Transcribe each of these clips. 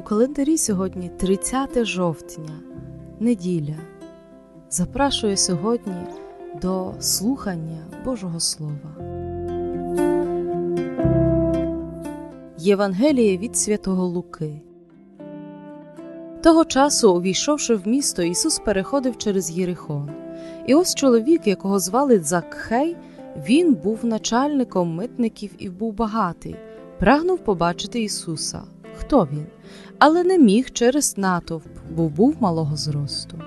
У календарі сьогодні 30 жовтня, неділя. Запрошую сьогодні до слухання Божого Слова. Євангеліє від Святого Луки. Того часу, увійшовши в місто, Ісус переходив через Єрихон. І ось чоловік, якого звали Закхей, він був начальником митників і був багатий, прагнув побачити Ісуса. Хто він? Але не міг через натовп, бо був малого зросту.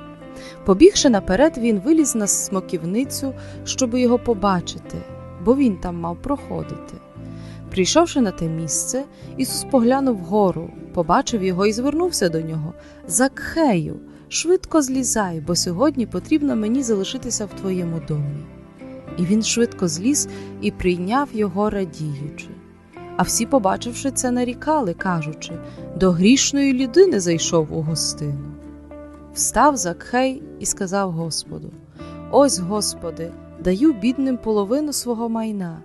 Побігши наперед, він виліз на смоківницю, щоб його побачити, бо він там мав проходити. Прийшовши на те місце, Ісус поглянув вгору, побачив його і звернувся до нього. Закхею, швидко злізай, бо сьогодні потрібно мені залишитися в твоєму домі. І він швидко зліз і прийняв його радіючи. А всі, побачивши це, нарікали, кажучи до грішної людини зайшов у гостину. Встав Закхей і сказав Господу: Ось, Господи, даю бідним половину свого майна,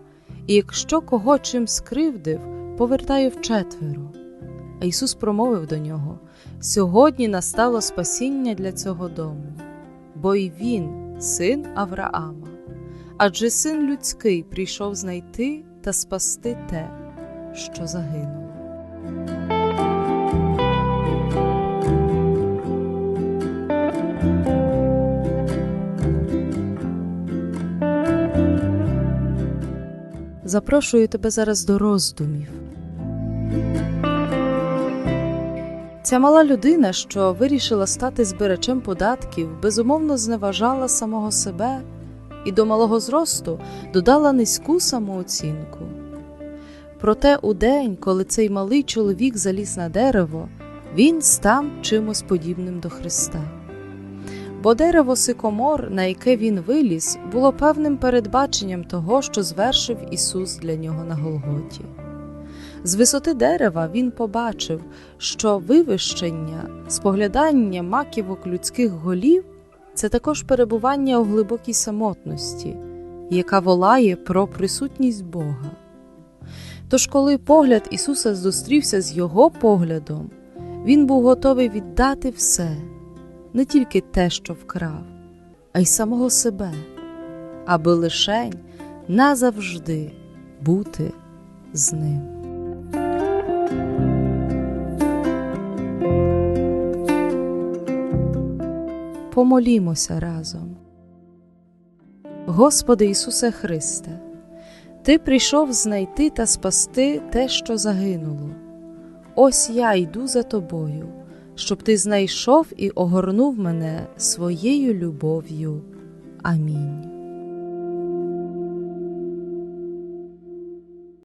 і якщо кого чим скривдив, повертаю вчетверо. А Ісус промовив до нього: Сьогодні настало спасіння для цього дому, бо й він, син Авраама. Адже син людський прийшов знайти та спасти те, що загинуло. Запрошую тебе зараз до роздумів. Ця мала людина, що вирішила стати збирачем податків, безумовно зневажала самого себе і до малого зросту додала низьку самооцінку. Проте у день, коли цей малий чоловік заліз на дерево, він став чимось подібним до Христа. Бо дерево сикомор, на яке він виліз, було певним передбаченням того, що звершив Ісус для нього на Голготі. З висоти дерева він побачив, що вивищення, споглядання маківок людських голів це також перебування у глибокій самотності, яка волає про присутність Бога. Тож, коли погляд Ісуса зустрівся з Його поглядом, Він був готовий віддати все, не тільки те, що вкрав, а й самого себе, аби лишень назавжди бути з ним. Помолімося разом. Господи Ісусе Христе, Ти прийшов знайти та спасти те, що загинуло. Ось я йду за тобою, щоб ти знайшов і огорнув мене своєю любов'ю. Амінь.